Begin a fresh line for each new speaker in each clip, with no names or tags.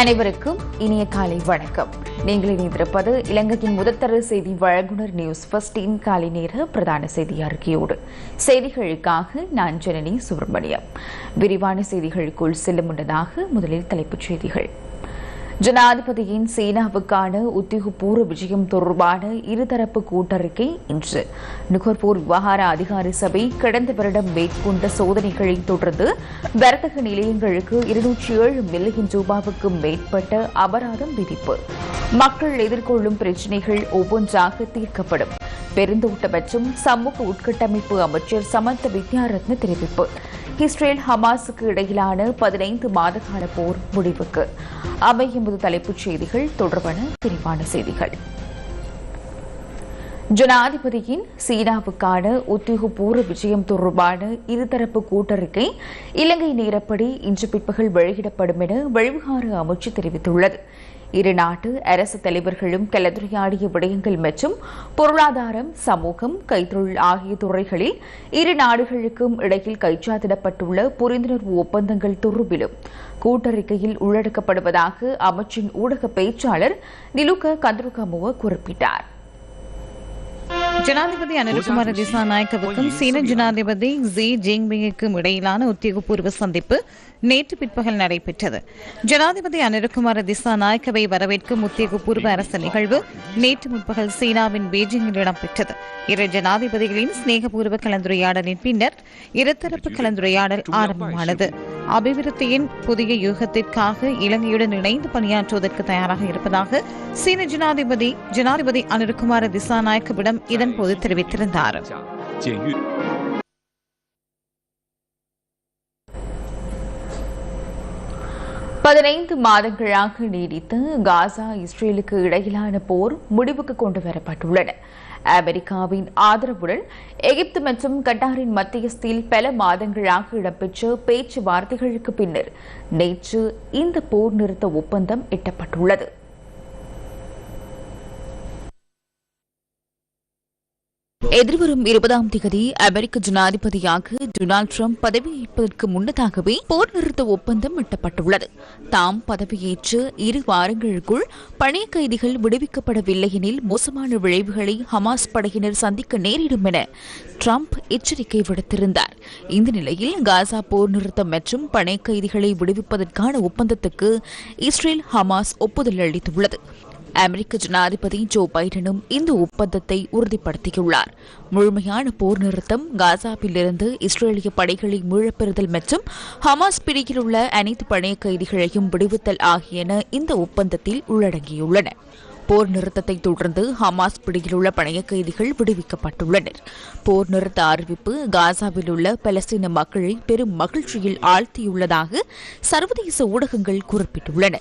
அனைவருக்கும் இனிய காலை வணக்கம். நீங்கள் இணைந்திருப்பது இலங்கையின் முதத்தர செய்தி வழங்குனர் நியூஸ் பஸ்டின் காலை நேர பிரதான செய்தி அறிக்கையோடு. செய்திகளுக்காக நான் ஜனனி சுப்பிரமணியம். விரிவான செய்திகளுக்குள் செல்லும் முன்னதாக முதலில் தலைப்புச் செய்திகள். ஜனாதிபதியின் சீனாவுக்கான உத்தியோகபூர்வ விஜயம் தொடர்பான இருதரப்பு கூட்டறிக்கை இன்று. நுகர்வோர் விவகார அதிகாரி சபை கடந்த வருடம் மேற்கொண்ட சோதனைகளை தொடர்ந்து வர்த்தக நிலையங்களுக்கு இருநூற்றி ஏழு மில்லியன் ரூபாவுக்கும் மேற்பட்ட அபராதம் விதிப்பு. மக்கள் எதிர்கொள்ளும் பிரச்சினைகள் ஒவ்வொன்றாக தீர்க்கப்படும். பெருந்தோட்ட மற்றும் சமூக உட்கட்டமைப்பு அமைச்சர் சமந்த வித்யாரத்ன தெரிவிப்பு. இஸ்ரேல் ஹமாஸுக்கு இடையிலான பதினைந்து மாத கால போர் முடிவுக்கு அவை தலைப்புச் செய்திகள் தொடர்பான விரிவான செய்திகள். ஜனாதிபதியின் சீனாவுக்கான உத்தியோகபூர்வ விஜயம் தொடர்பான இருதரப்பு கூட்டறிக்கை இலங்கை நேரப்படி இன்று பிற்பகல் வெளியிடப்படும் என வெளிவிகார அமைச்சு தெரிவித்துள்ளது. இரு நாட்டு அரசு தலைவர்களும் கலந்துரையாடிய விடயங்கள் மற்றும் பொருளாதாரம் சமூகம் கைத்தொழில் ஆகிய துறைகளில் இரு நாடுகளுக்கும் இடையில் கைச்சாத்திடப்பட்டுள்ள புரிந்துணர்வு ஒப்பந்தங்கள் தொடர்பிலும் கூட்டறிக்கையில் உள்ளடக்கப்படுவதாக அமைச்சின் ஊடக பேச்சாளர் நிலுக்க கந்துருகமுவ குறிப்பிட்டார்.
ஜனாதிபதி அனுரகுமார திசாநாயக்கவுக்கும் சீன ஜனாதிபதி ஜி ஜின்பிங்குக்கும் இடையிலான உத்தியோகபூர்வ சந்திப்பு நேற்று பிற்பகல் நடைபெற்றது. ஜனாதிபதி அனுரகுமார திசாநாயக்கவை வரவேற்கும் உத்தியோகபூர்வ அரசு நிகழ்வு நேற்று முற்பகல் சீனாவின் பெய்ஜிங்கில் இடம்பெற்றது. இரு ஜனாதிபதிகளின் சிநேகபூர்வ கலந்துரையாடலின் பின்னர் இருதரப்பு கலந்துரையாடல் ஆரம்பமானது. அபிவிருத்தியின் புதிய யுகத்திற்காக இலங்கையுடன் இணைந்து பணியாற்றுவதற்கு தயாராக இருப்பதாக சீன ஜனாதிபதி ஜனாதிபதி அனுரகுமார திசாநாயக்கவிடம் இதன்போது தெரிவித்திருந்தார்.
பதினைந்து மாதங்களாக நீடித்து காசா இஸ்ரேலுக்கு இடையிலான போர் முடிவுக்கு கொண்டு வரப்பட்டுள்ளன அமெரிக்காவின் ஆதரவுடன் எகிப்து மற்றும் கட்டாரின் மத்தியஸ்தில் பல மாதங்களாக இடம்பெற்ற பேச்சுவார்த்தைகளுக்கு பின்னர் நேற்று இந்த போர் நிறுத்த ஒப்பந்தம் எட்டப்பட்டுள்ளது. எதிர்வரும் இருபதாம் தேதி அமெரிக்க ஜனாதிபதியாக டொனால்டு ட்ரம்ப் பதவியேற்பதற்கு முன்னதாகவே போர் நிறுத்த ஒப்பந்தம் எட்டப்பட்டுள்ளது. தாம் பதவியேற்று இரு வாரங்களுக்குள் பணைய கைதிகள் விடுவிக்கப்படவில்லை எனில் மோசமான விளைவுகளை ஹமாஸ் படையினர் சந்திக்க நேரிடும் என ட்ரம்ப் எச்சரிக்கை விடுத்திருந்தார். இந்த நிலையில் காசா போர் நிறுத்தம் மற்றும் பணைய கைதிகளை விடுவிப்பதற்கான ஒப்பந்தத்துக்கு இஸ்ரேல் ஹமாஸ் ஒப்புதல் அளித்துள்ளது. அமெரிக்க ஜனாதிபதி ஜோ பைடனும் இந்த ஒப்பந்தத்தை உறுதிப்படுத்தியுள்ளார். முழுமையான போர் நிறுத்தம் காசாவிலிருந்து இஸ்ரேலிய படைகளை மீளப்பெறுதல் மற்றும் ஹமாஸ் பிரிவில் உள்ள அனைத்து பணைய கைதிகளையும் விடுவித்தல் ஆகியன இந்த ஒப்பந்தத்தில் உள்ளடங்கியுள்ளன. போர் நிறுத்தத்தை தொடர்ந்து ஹமாஸ் பிடியில் உள்ள பணைய கைதிகள் விடுவிக்கப்பட்டுள்ளனர். போர் நிறுத்த அறிவிப்பு காசாவில் உள்ள பலஸ்தீன மக்களை பெரும் மகிழ்ச்சியில் ஆழ்த்தியுள்ளதாக சர்வதேச ஊடகங்கள் குறிப்பிட்டுள்ளன.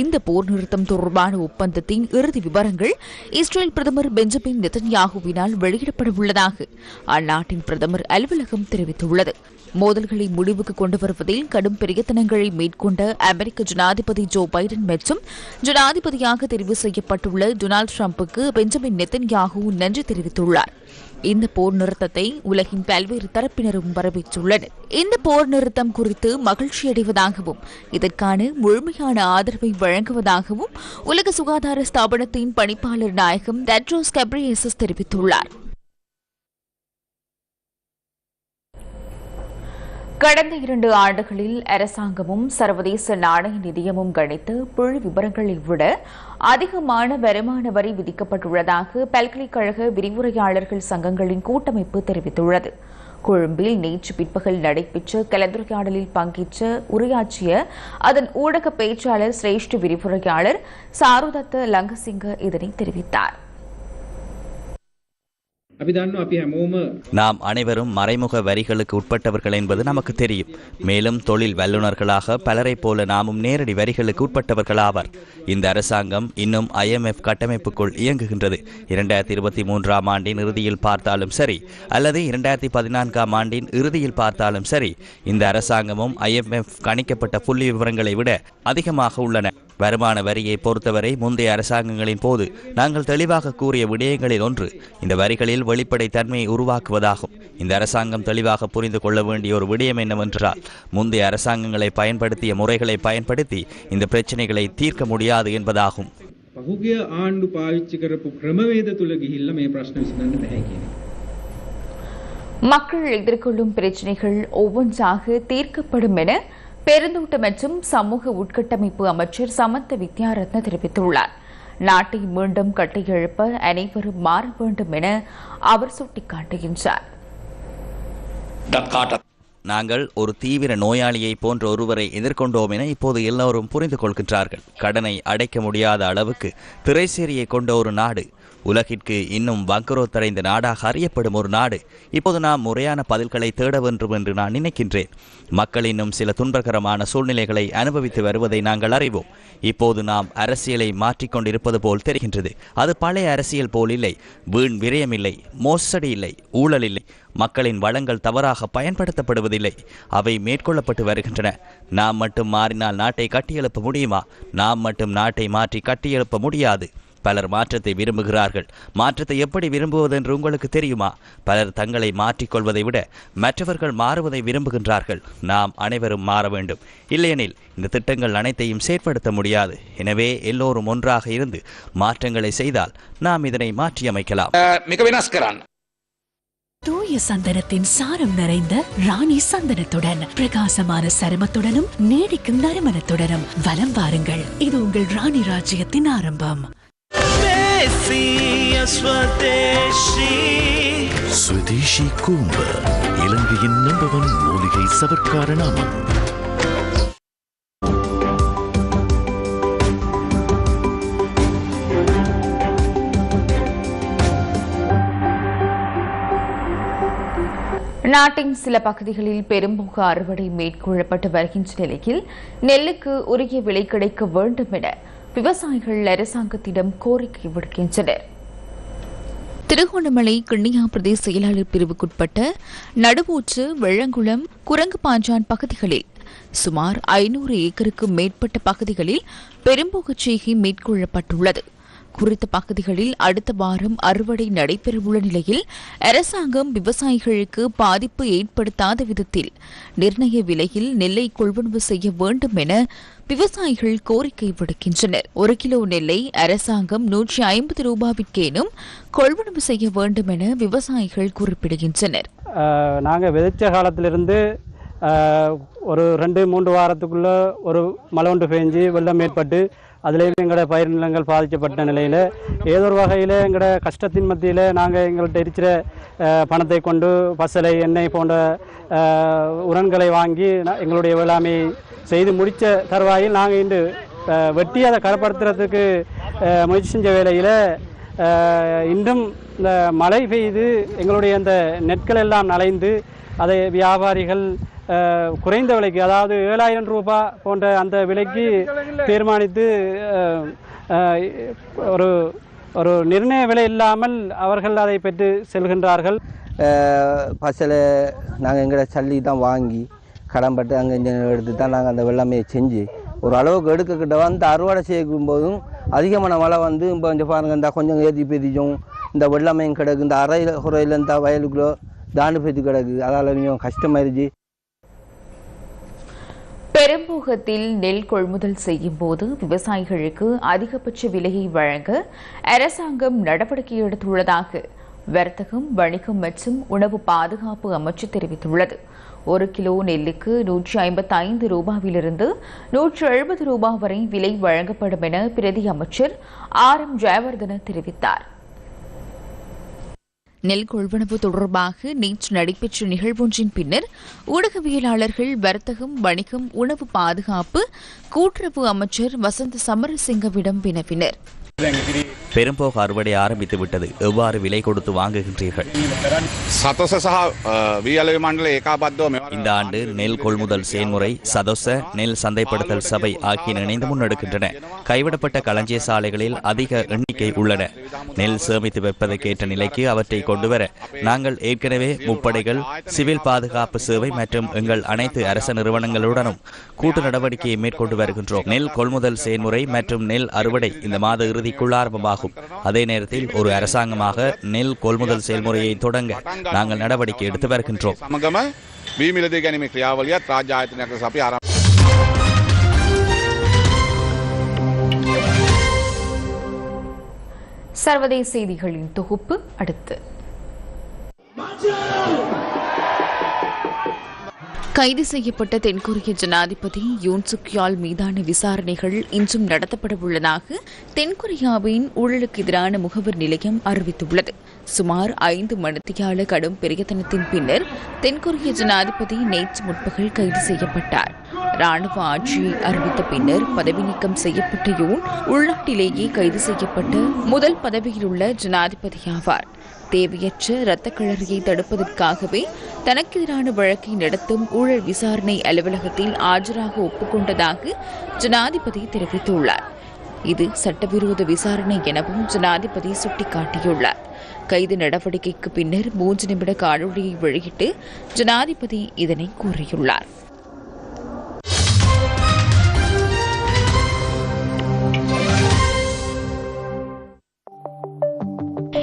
இந்த போர் நிறுத்தம் தொடர்பான ஒப்பந்தத்தின் இறுதி விவரங்கள் இஸ்ரேல் பிரதமர் பெஞ்சமின் நெதன்யாகுவினால் வெளியிடப்பட உள்ளதாக அந்நாட்டின் பிரதமர் அலுவலகம் தெரிவித்துள்ளது. மோதல்களை முடிவுக்கு கொண்டு வருவதில் கடும் பிரயத்தனங்களை மேற்கொண்ட அமெரிக்க ஜனாதிபதி ஜோ பைடன் மற்றும் ஜனாதிபதியாக தெரிவு செய்யப்பட்டுள்ள டொனால்டு டிரம்புக்கு பெஞ்சமின் நெத்தன்யாகு நன்றி தெரிவித்துள்ளார். இந்த போர் நிறுத்தத்தை உலகின் பல்வேறு தரப்பினரும் வரவேற்றுள்ளனர். இந்த போர் நிறுத்தம் குறித்து மகிழ்ச்சியடைவதாகவும் இதற்கான முழுமையான ஆதரவை வழங்குவதாகவும் உலக சுகாதார ஸ்தாபனத்தின் பணிப்பாளர் நாயகம் டெட்ரோஸ் கப்ரியேசஸ் தெரிவித்துள்ளார். கடந்த இரண்டு ஆண்டுகளில் அரசாங்கமும் சர்வதேச நாணய நிதியமும் கணித்து புழு விவரங்களை விட அதிகமான வருமான வரி விதிக்கப்பட்டுள்ளதாக பல்கலைக்கழக விரிவுரையாளர்கள் சங்கங்களின் கூட்டமைப்பு தெரிவித்துள்ளது. கொழும்பில் நேற்று பிற்பகல் நடைபெற்ற கலந்துரையாடலில் பங்கேற்ற உரையாற்றிய அதன் ஊடக பேச்சாளர் சிரேஷ்ட விரிவுரையாளர் சாருதத்த லங்கசிங்க இதனை தெரிவித்தார்.
අපි දන්නවා අපි හැමෝම
நாம் அனைவரும் மறைமுக வரிகளுக்கு உட்பட்டவர்கள் என்பது நமக்கு தெரியும் மேலும் தொழில் வல்லுநர்களாக பலரைப் போல நாமும் நேரடி வரிகளுக்கு உட்பட்டவர்கள் ஆவர் இந்த அரசாங்கம் இன்னும் ஐஎம்எஃப் கட்டமைப்புக்குள் இயங்குகின்றது இரண்டாயிரத்தி இருபத்தி மூன்றாம் ஆண்டின் இறுதியில் பார்த்தாலும் சரி அல்லது இரண்டாயிரத்தி பதினான்காம் ஆண்டின் இறுதியில் பார்த்தாலும் சரி இந்த அரசாங்கமும் ஐஎம்எஃப் கணிக்கப்பட்ட புள்ளி விவரங்களை விட அதிகமாக உள்ளன வருமான வரியை பொறுத்தவரை முந்தைய அரசாங்கங்களின் போது நாங்கள் தெளிவாக கூறிய விடயங்களில் ஒன்று இந்த வரிகளில் வெளிப்படை தன்மையை உருவாக்குவதாகும் இந்த அரசாங்கம் தெளிவாக புரிந்து கொள்ள வேண்டிய ஒரு விடயம் என்னவென்றால் முந்தைய அரசாங்கங்களை பயன்படுத்திய முறைகளை பயன்படுத்தி இந்த பிரச்சனைகளை தீர்க்க முடியாது என்பதாகும்
පහුගිය ආණ්ඩු පාවිච්චි කරපු ක්‍රමවේද තුළ ගිහිල්ල මේ ප්‍රශ්න විසඳන්න බැහැ කියන.
மக்கள் எதிர்கொள்ளும் பிரச்சினைகள் ஒவ்வொன்றாக தீர்க்கப்படும் என பெருந்தோட்ட மற்றும் சமூக உட்கட்டமைப்பு அமைச்சர் சமந்த வித்யாரத்ன தெரிவித்துள்ளார். நாட்டை மீண்டும் கட்டியெழுப்ப அனைவரும் மாற வேண்டும் என அவர் சுட்டிக்காட்டுகின்றார்.
நாங்கள் ஒரு தீவிர நோயாளியை போன்ற ஒருவரை எதிர்கொண்டோம் என இப்போது எல்லோரும் புரிந்து கொள்கின்றார்கள். கடனை அடைக்க முடியாத அளவுக்கு திரைசேரியை கொண்ட ஒரு நாடு உலகிற்கு இன்னும் வங்குரோத்தடைந்த நாடாக அறியப்படும் ஒரு நாடு. இப்போது நாம் முறையான பதில்களை தேட வேண்டும் என்று நான் நினைக்கின்றேன். மக்கள் இன்னும் சில துன்பகரமான சூழ்நிலைகளை அனுபவித்து வருவதை நாங்கள் அறிவோம். இப்போது நாம் அரசியலை மாற்றிக்கொண்டிருப்பது போல் தெரிகின்றது. அது பழைய அரசியல் போல் இல்லை. வீண் விரயமில்லை. மோசடி இல்லை. ஊழல் இல்லை. மக்களின் வளங்கள் தவறாக பயன்படுத்தப்படுவதில்லை. அவை மேற்கொள்ளப்பட்டு வருகின்றன. நாம் மட்டும் மாறினால் நாட்டை கட்டியெழுப்ப முடியுமா? நாம் மட்டும் நாட்டை மாற்றி கட்டியெழுப்ப முடியாது. பலர் மாற்றத்தை விரும்புகிறார்கள். மாற்றத்தை எப்படி விரும்புவது என்று உங்களுக்கு தெரியுமா? பலர் தங்களை மாற்றிக்கொள்வதை விட மற்றவர்கள் மாறுவதை விரும்புகின்றார்கள். நாம் அனைவரும் மாற வேண்டும். இல்லையெனில் இந்த திட்டங்கள் அனைத்தையும் செயற்படுத்த முடியாது. எனவே எல்லோரும் ஒன்றாக இருந்து மாற்றங்களை செய்தால் நாம் இதனை மாற்றியமைக்கலாம்.
மிக வினாஸ்கரான்
தூய சந்தனத்தின் சாரம் நிறைந்த ராணி சந்தனத்துடன் பிரகாசமான சருமத்துடனும் நீடிக்கும் நறுமணத்துடனும். வலம் வாருங்கள். இது உங்கள் ராணி ராஜ்யத்தின் ஆரம்பம்.
ஸ்வதேஷி கூம்பு இலங்கையின் நம்பர் ஒன் மூலிகை சவர்க்கார நாமம்
நாட்டின் சில பகுதிகளில் பெரும்போக்கு அறுவடை மேற்கொள்ளப்பட்டு வருகின்ற நிலையில் நெல்லுக்கு உரிய விலை கிடைக்க வேண்டும் என விவசாயிகள் அரசாங்கத்திடம் கோரிக்கை விடுக்கின்றனர். திருகோணமலை கிண்ணியா பிரதேச செயலாளர் பிரிவுக்குட்பட்ட நடுவூற்று வெள்ளங்குளம் குரங்கு பாஞ்சான் பகுதிகளில் சுமார் ஐநூறு ஏக்கருக்கு மேற்பட்ட பகுதிகளில் பெரும்போகச் செய்கை மேற்கொள்ளப்பட்டுள்ளது. குறித்த பகுதிகளில் அடுத்த வாரம் அறுவடை நடைபெறவுள்ள நிலையில் அரசாங்கம் விவசாயிகளுக்கு பாதிப்பு ஏற்படுத்தாத விதத்தில் நிர்ணய விலையில் நெல்லை கொள்வனவு செய்ய வேண்டும் என விவசாயிகள் கோரிக்கை விடுக்கின்றனர். ஒரு கிலோ நெல்லை அரசாங்கம் நூற்றி ஐம்பது ரூபாவிற்கேனும் கொள்வனவு செய்ய வேண்டும் என விவசாயிகள் குறிப்பிடுகின்றனர்.
நாங்கள் விதைச்ச காலத்திலிருந்து ஒரு ரெண்டு மூன்று வாரத்துக்குள்ளே ஒரு மழை ஒன்று பெஞ்சு வெள்ளம் ஏற்பட்டு அதுலேயும் எங்களோட பயிர் நிலங்கள் பாதிக்கப்பட்ட நிலையில் ஏதோ ஒரு வகையில் எங்களோட கஷ்டத்தின் மத்தியில் நாங்கள் எங்கள்கிட்ட இருக்கிற பணத்தை கொண்டு பசலை எண்ணெய் போன்ற உரன்களை வாங்கி எங்களுடைய வேளாண்மையை செய்து முடித்த தருவாயில் நாங்கள் இன்று வெட்டி அதை கரப்படுத்துறதுக்கு முயற்சி செஞ்ச வேளையில் இன்றும் இந்த மழை பெய்து எங்களுடைய அந்த நெற்கள் எல்லாம் நலைந்து அதை வியாபாரிகள் குறைந்த விலைக்கு அதாவது ஏழாயிரம் ரூபாய் போன்ற அந்த விலைக்கு தீர்மானித்து ஒரு ஒரு நிர்ணய விலை இல்லாமல் அவர்கள் அதை பெற்று செல்கின்றார்கள்.
பசலை நாங்கள் எங்கட சல்லி தான் வாங்கி கடன்பட்டு அங்கே இங்கே எடுத்து தான் நாங்கள் அந்த வெள்ளாமையை செஞ்சு ஒரு அளவுக்கு எடுக்கக்கிட்ட வந்து அறுவடை செய்யும் போதும் அதிகமான மழை வந்து இப்போ இந்த பாருங்க இந்த கொஞ்சம் ஏற்றி பெதிக்கும் இந்த வெள்ளாமையும் கிடக்கு இந்த அறையில் குறையில் இந்த வயலுக்குள்ளே தாண்டு பெத்தி கிடக்கு அதால் கொஞ்சம் கஷ்டமாயிருச்சு.
பெரும்போகத்தில் நெல் கொள்முதல் செய்யும் போது விவசாயிகளுக்கு அதிகபட்ச விலையை வழங்க அரசாங்கம் நடவடிக்கை எடுத்துள்ளதாக வர்த்தகம் வணிகம் மற்றும் உணவு பாதுகாப்பு அமைச்சு தெரிவித்துள்ளது. ஒரு கிலோ நெல்லுக்கு நூற்றி ஐம்பத்தி ஐந்து ரூபாவிலிருந்து நூற்று எழுபது ரூபாய் வரை விலை வழங்கப்படும் என பிரதி அமைச்சர் ஆர் எம் ஜெயவர்தன தெரிவித்தார். நெல் கொள்வனவு தொடர்பாக நேற்று நடைபெற்ற நிகழ்வொன்றின் பின்னர் ஊடகவியலாளர்கள் வர்த்தகம் வணிகம் உணவு பாதுகாப்பு கூட்டுறவு அமைச்சர் வசந்த சமரசிங்கவிடம் வினவினர்.
பெரும்போக அறுவடை ஆரம்பித்து விட்டது. எவ்வாறு விலை கொடுத்து வாங்குகின்றீர்கள்? இந்த ஆண்டு நெல் கொள்முதல் செயல்முறை சதோச நெல் சந்தைப்படுத்தல் சபை ஆகிய இணைந்து முன்னெடுக்கின்றன. கைவிடப்பட்ட களஞ்சிய சாலைகளில் அதிக எண்ணிக்கை உள்ளன. நெல் சேமித்து வைப்பதற்கேற்ற நிலைக்கு அவற்றை கொண்டுவர நாங்கள் ஏற்கனவே முப்படைகள் சிவில் பாதுகாப்பு சேவை மற்றும் எங்கள் அனைத்து அரச நிறுவனங்களுடனும் கூட்டு நடவடிக்கையை மேற்கொண்டு வருகின்றோம். நெல் கொள்முதல் செயல்முறை மற்றும் நெல் அறுவடை இந்த மாத இறுதி பாதிக்குள்ளாரம்பமாகும் அதே நேரத்தில் ஒரு அரசாங்கமாக நெல் கொள்முதல் செயல்முறையை தொடங்க நாங்கள் நடவடிக்கை எடுத்து வருகின்றோம்.
சர்வதேச செய்திகளின் தொகுப்பு அடுத்து. கைது செய்யப்பட்ட தென்கொரிய ஜனாதிபதி யூன் சுக்யால் மீதான விசாரணைகள் இன்றும் நடத்தப்பட உள்ளதாக தென்கொரியாவின் ஊழலுக்கு எதிரான முகவர் நிலையம் அறிவித்துள்ளது. சுமார் ஐந்து மணித்தியால கடும் பிரயத்தனத்தின் பின்னர் தென்கொரிய ஜனாதிபதி நேற்று முற்பகல் கைது செய்யப்பட்டார். ராணுவ ஆட்சியை அறிவித்த பின்னர் பதவி நீக்கம் செய்யப்பட்ட யூன் உள்நாட்டிலேயே கைது செய்யப்பட்ட முதல் பதவியில் உள்ள ஜனாதிபதியாவார். தேவையற்ற இரத்த கிளறியை தடுப்பதற்காகவே தனக்கு எதிரான வழக்கை நடத்தும் ஊழல் விசாரணை அலுவலகத்தில் ஆஜராக ஒப்புக்கொண்டதாக ஜனாதிபதி தெரிவித்துள்ளார். இது சட்டவிரோத விசாரணை எனவும் ஜனாதிபதி சுட்டிக்காட்டியுள்ளார். கைது நடவடிக்கைக்கு பின்னர் மூன்று நிமிட காணொலியை வெளியிட்டு ஜனாதிபதி இதனை கூறியுள்ளார்.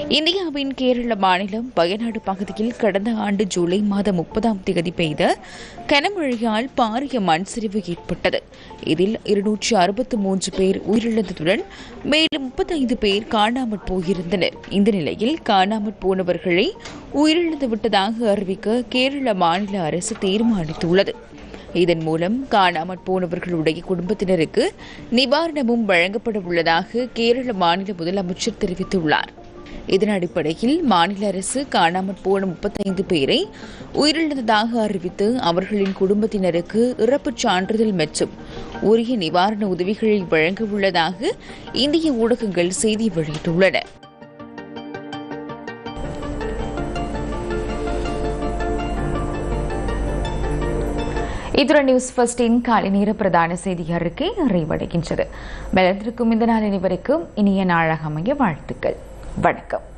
இந்தியாவின் கேரள மாநிலம் வயநாடு பகுதியில் கடந்த ஆண்டு ஜூலை மாதம் முப்பதாம் தேதி பெய்த கனமழையால் பாரிய மண் சரிவு ஏற்பட்டது. இதில் இருநூற்றி அறுபத்து மூன்று பேர் உயிரிழந்ததுடன் மேலும் முப்பத்தைந்து பேர் காணாமற் போயிருந்தனர். இந்த நிலையில் காணாமற் போனவர்களை உயிரிழந்து விட்டதாக அறிவிக்க கேரள மாநில அரசு தீர்மானித்துள்ளது. இதன் மூலம் காணாமற் போனவர்களுடைய குடும்பத்தினருக்கு நிவாரணமும் வழங்கப்பட உள்ளதாக கேரள மாநில முதலமைச்சர் தெரிவித்துள்ளார். இதன் அடிப்படையில் மாநில அரசு காணாமற் போன முப்பத்தைந்து பேரை உயிரிழந்ததாக அறிவித்து அவர்களின் குடும்பத்தினருக்கு இறப்புச் சான்றிதழ் மற்றும் உரிய நிவாரண உதவிகளை வழங்க உள்ளதாக இந்திய ஊடகங்கள் செய்தி வெளியிட்டுள்ளன. இத்துடன் நியூஸ் ஃபர்ஸ்டின் காலை நேர பிரதான செய்தி அறிக்கை நிறைவடைகின்றது. மலர்ந்திருக்கும் இந்த நாள் அனைவருக்கும் இனிய நாளாக அமைய வாழ்த்துக்கள். வணக்கம்.